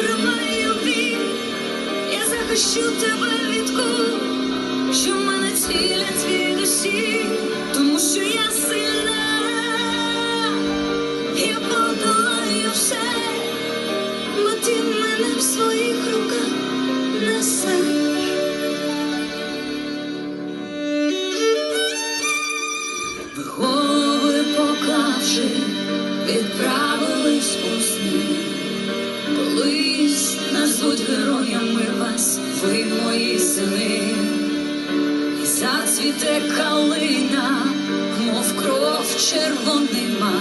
я витримаю я захищу тебе від кул, що в мене цілять звідусі, тому що я сильна, я подолаю все, бо ти мене в своїх руках несеш. Ви голови поклавши, відправились мої і зацвіте калина, мов кров червонима,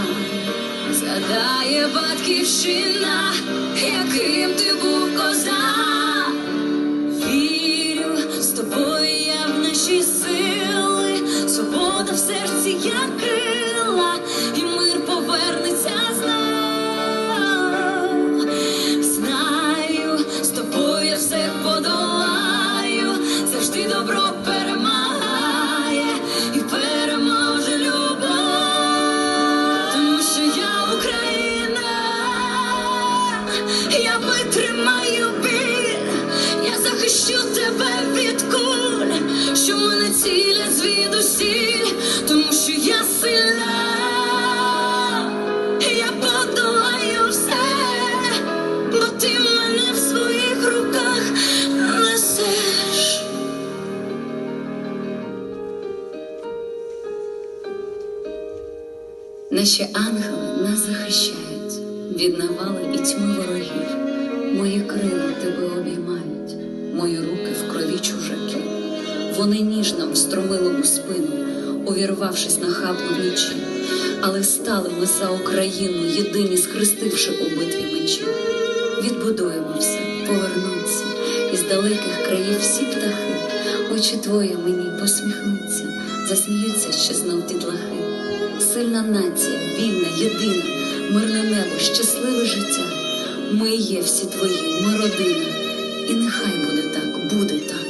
згадає батьківщина, яким ти був козак. Вірю, з тобою я в наші сили, свобода в серці як я витримаю біль, я захищу тебе від куль, що мене цілять звідусіль, тому що я сильна, я подолаю все, бо ти мене в своїх руках несеш. Наші ангели нас захищають від навали і тьми ворогів. Мої крила тебе обіймають, мої руки в крові чужаків. Вони ніжно встромили у спину, увірвавшись на нахабно вночі. Але стали ми за Україну, єдині схрестивши у битві мечі. Все, повернуться, із далеких країв всі птахи. Очі твої мені посміхнуться, засміються ще знов дідлахи. Сильна нація, вільна, єдина, мирне небо, щасливе життя. Ми є всі твої, ми родина. І нехай буде так, буде так.